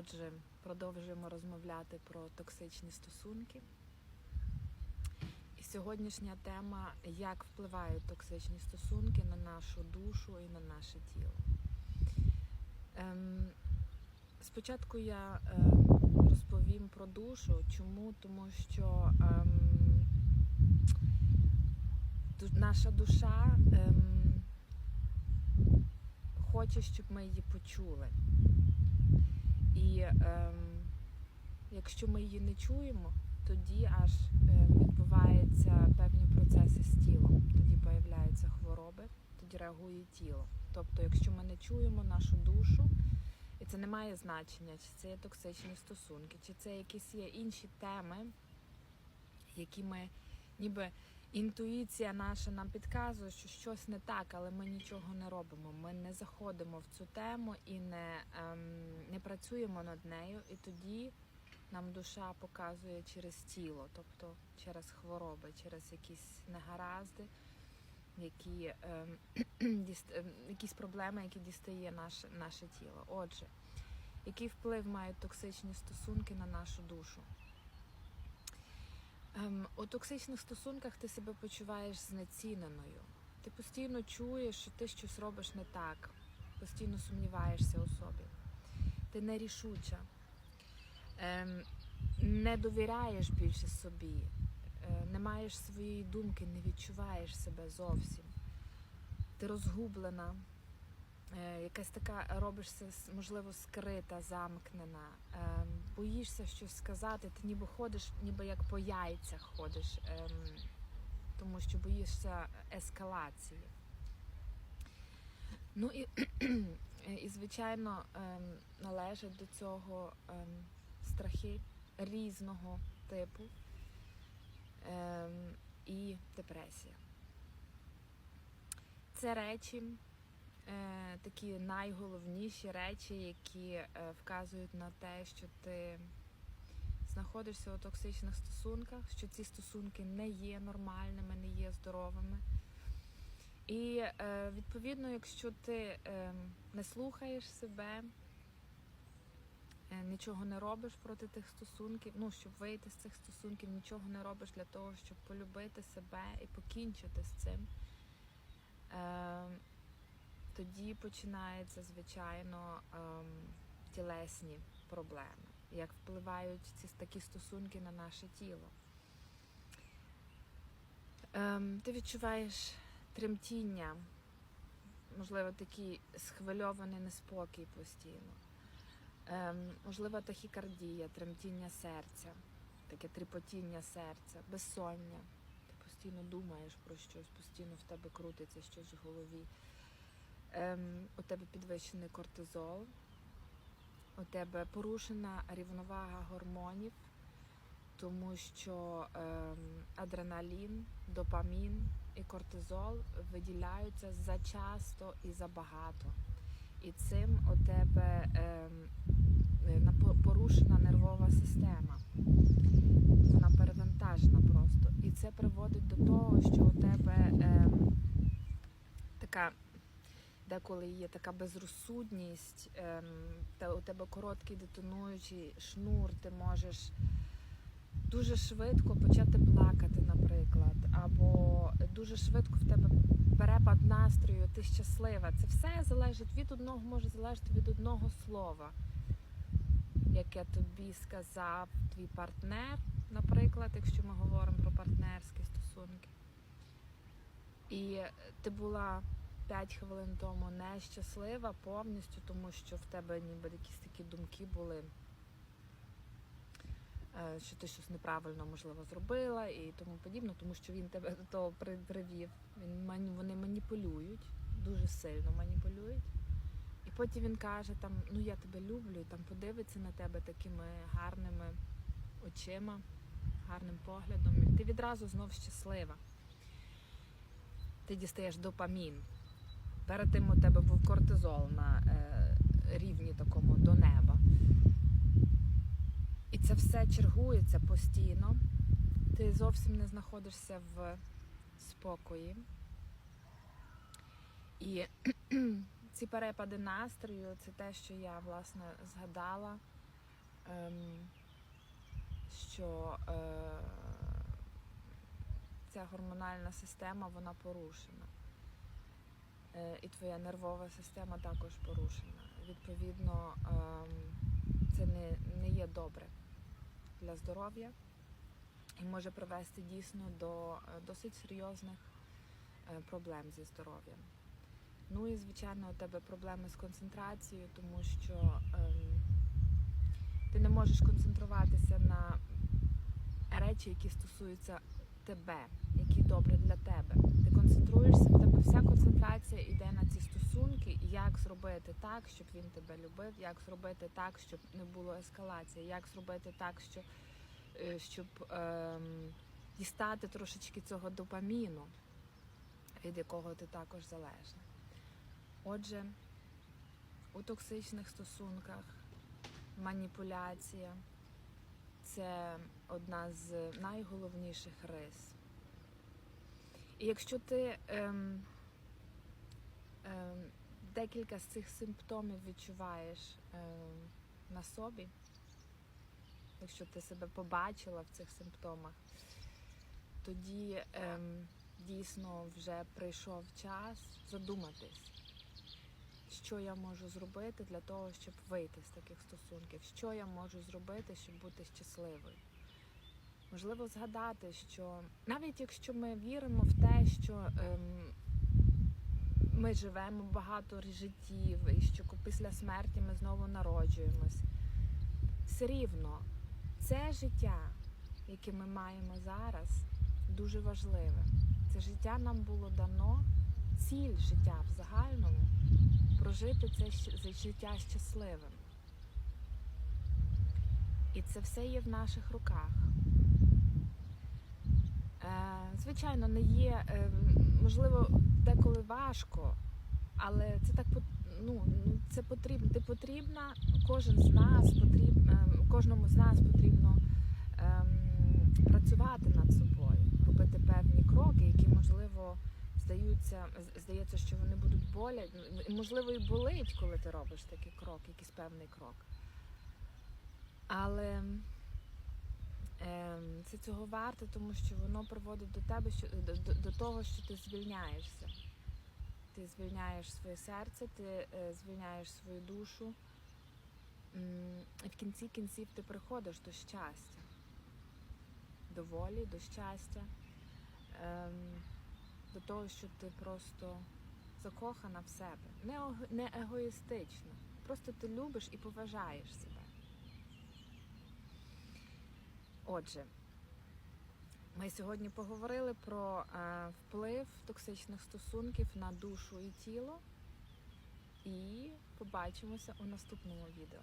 Отже, продовжуємо розмовляти про токсичні стосунки. І сьогоднішня тема як впливають токсичні стосунки на нашу душу і на наше тіло. Ем, спочатку я ем, розповім про душу. Чому? Тому що ем, наша душа ем, хоче, щоб ми її почули. Ем, якщо ми її не чуємо, тоді аж ем, відбуваються певні процеси з тілом. Тоді появляються хвороби, тоді реагує тіло. Тобто, якщо ми не чуємо нашу душу, і це не має значення, чи це є токсичні стосунки, чи це якісь є інші теми, які ми ніби інтуїція наша нам підказує, що щось не так, але ми нічого не робимо. Ми не заходимо в цю тему і не, ем, не працюємо над нею, і тоді нам душа показує через тіло, тобто через хвороби, через якісь негаразди, які, ем, діст- ем, якісь проблеми, які дістає наше, наше тіло. Отже, який вплив мають токсичні стосунки на нашу душу? Ем, у токсичних стосунках ти себе почуваєш знеціненою. Ти постійно чуєш, що ти щось робиш не так, постійно сумніваєшся у собі. Ти нерішуча, ем, не довіряєш більше собі, е, не маєш своєї думки, не відчуваєш себе зовсім. Ти розгублена, якась така робишся, можливо, скрита, замкнена, ем, боїшся щось сказати, ти ніби ходиш, ніби як по яйцях ходиш, ем, тому що боїшся ескалації. Ну і, і звичайно, ем, належать до цього страхи різного типу і депресія. Це речі, е, такі найголовніші речі, які е, вказують на те, що ти знаходишся у токсичних стосунках, що ці стосунки не є нормальними, не є здоровими. І е, відповідно, якщо ти е, не слухаєш себе, е, нічого не робиш проти тих стосунків, ну щоб вийти з цих стосунків, нічого не робиш для того, щоб полюбити себе і покінчити з цим. Тоді починаються, звичайно, ем, тілесні проблеми, як впливають ці такі стосунки на наше тіло. Ем, ти відчуваєш тремтіння, можливо, такий схвильований неспокій постійно. Ем, можливо, тахікардія, тремтіння серця, таке тріпотіння серця, безсоння. Ти постійно думаєш про щось, постійно в тебе крутиться щось в голові. Ем, у тебе підвищений кортизол, у тебе порушена рівновага гормонів, тому що ем, адреналін, допамін і кортизол виділяються зачасто і забагато. І цим у тебе ем, е, порушена нервова система. Вона перевантажена просто. І це приводить до того, що у тебе ем, така деколи є така безрозсудність, ем, та у тебе короткий детонуючий шнур, ти можеш дуже швидко почати плакати, наприклад, або дуже швидко в тебе перепад настрою, ти щаслива. Це все залежить від одного, може залежати від одного слова, яке тобі сказав твій партнер, наприклад, якщо ми говоримо про партнерські стосунки. І ти була 5 хвилин тому нещаслива повністю, тому що в тебе ніби якісь такі думки були, е, що ти щось неправильно можливо зробила і тому подібне, тому що він тебе до того привів. Він вони маніпулюють, дуже сильно маніпулюють. І потім він каже, там, ну я тебе люблю, і там подивиться на тебе такими гарними очима, гарним поглядом. І ти відразу знов щаслива. Ти дістаєш допамін. Перед тим у тебе був кортизол на е, рівні такому до неба. І це все чергується постійно. Ти зовсім не знаходишся в спокої. І ці перепади настрою це те, що я власне згадала ем, що е, ця гормональна система вона порушена. Е, і твоя нервова система також порушена. Відповідно, ем, це не, не є добре для здоров'я і може привести дійсно до е, досить серйозних е, проблем зі здоров'ям. Ну і звичайно, у тебе проблеми з концентрацією, тому що ем, ти не можеш концентруватися на речі, які стосуються тебе, добре для тебе. Ти концентруєшся, в тебе вся концентрація йде на ці стосунки, як зробити так, щоб він тебе любив, як зробити так, щоб не було ескалації, як зробити так, щоб, е, щоб ем, дістати трошечки цього допаміну, від якого ти також залежний. Отже, у токсичних стосунках маніпуляція це одна з найголовніших рис. Якщо ти ем, ем, декілька з цих симптомів відчуваєш ем, на собі, якщо ти себе побачила в цих симптомах, тоді ем, дійсно вже прийшов час задуматись, що я можу зробити для того, щоб вийти з таких стосунків, що я можу зробити, щоб бути щасливою. Можливо, згадати, що навіть якщо ми віримо в те, що ем, ми живемо багато життів, і що після смерті ми знову народжуємось, все рівно це життя, яке ми маємо зараз, дуже важливе. Це життя нам було дано, ціль життя в загальному прожити це життя щасливим. І це все є в наших руках. Е, Звичайно, не є, е, можливо, деколи важко, але це так ну, це потрібно. Ти потрібна, кожен з нас потрібно, кожному з нас потрібно ем, працювати над собою, робити певні кроки, які можливо здаються, здається, що вони будуть болять. Можливо, і болить, коли ти робиш такий крок, якийсь певний крок. Але це цього варте, тому що воно приводить до тебе, що до, до, того, що ти звільняєшся. Ти звільняєш своє серце, ти е, звільняєш свою душу. І в кінці кінців ти приходиш до щастя, до волі, до щастя, ем, до того, що ти просто закохана в себе. Не егоїстично. Просто ти любиш і поважаєш себе. Отже, ми сьогодні поговорили про е, вплив токсичних стосунків на душу і тіло. І побачимося у наступному відео.